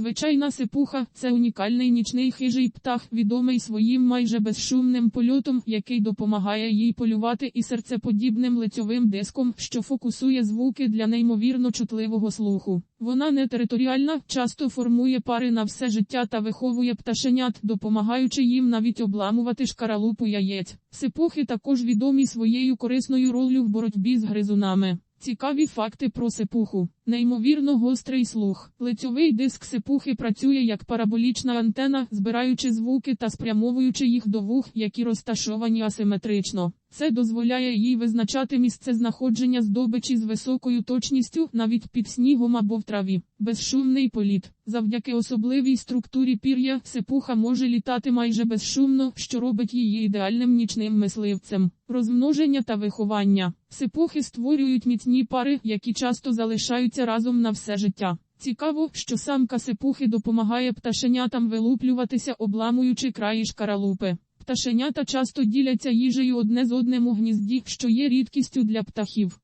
Звичайна сипуха це унікальний нічний хижий птах, відомий своїм майже безшумним польотом, який допомагає їй полювати і серцеподібним лицьовим диском, що фокусує звуки для неймовірно чутливого слуху. Вона не територіальна, часто формує пари на все життя та виховує пташенят, допомагаючи їм навіть обламувати шкаралупу яєць. Сипухи також відомі своєю корисною роллю в боротьбі з гризунами. Цікаві факти про сипуху. Неймовірно гострий слух. Лицьовий диск сипухи працює як параболічна антена, збираючи звуки та спрямовуючи їх до вух, які розташовані асиметрично. Це дозволяє їй визначати місце знаходження здобичі з високою точністю, навіть під снігом або в траві. Безшумний політ. Завдяки особливій структурі пір'я, сипуха може літати майже безшумно, що робить її ідеальним нічним мисливцем. Розмноження та виховання. Сипухи створюють міцні пари, які часто залишаються разом на все життя. Цікаво, що самка сипухи допомагає пташенятам вилуплюватися, обламуючи краї шкаралупи. Пташенята часто діляться їжею одне з одним у гнізді, що є рідкістю для птахів.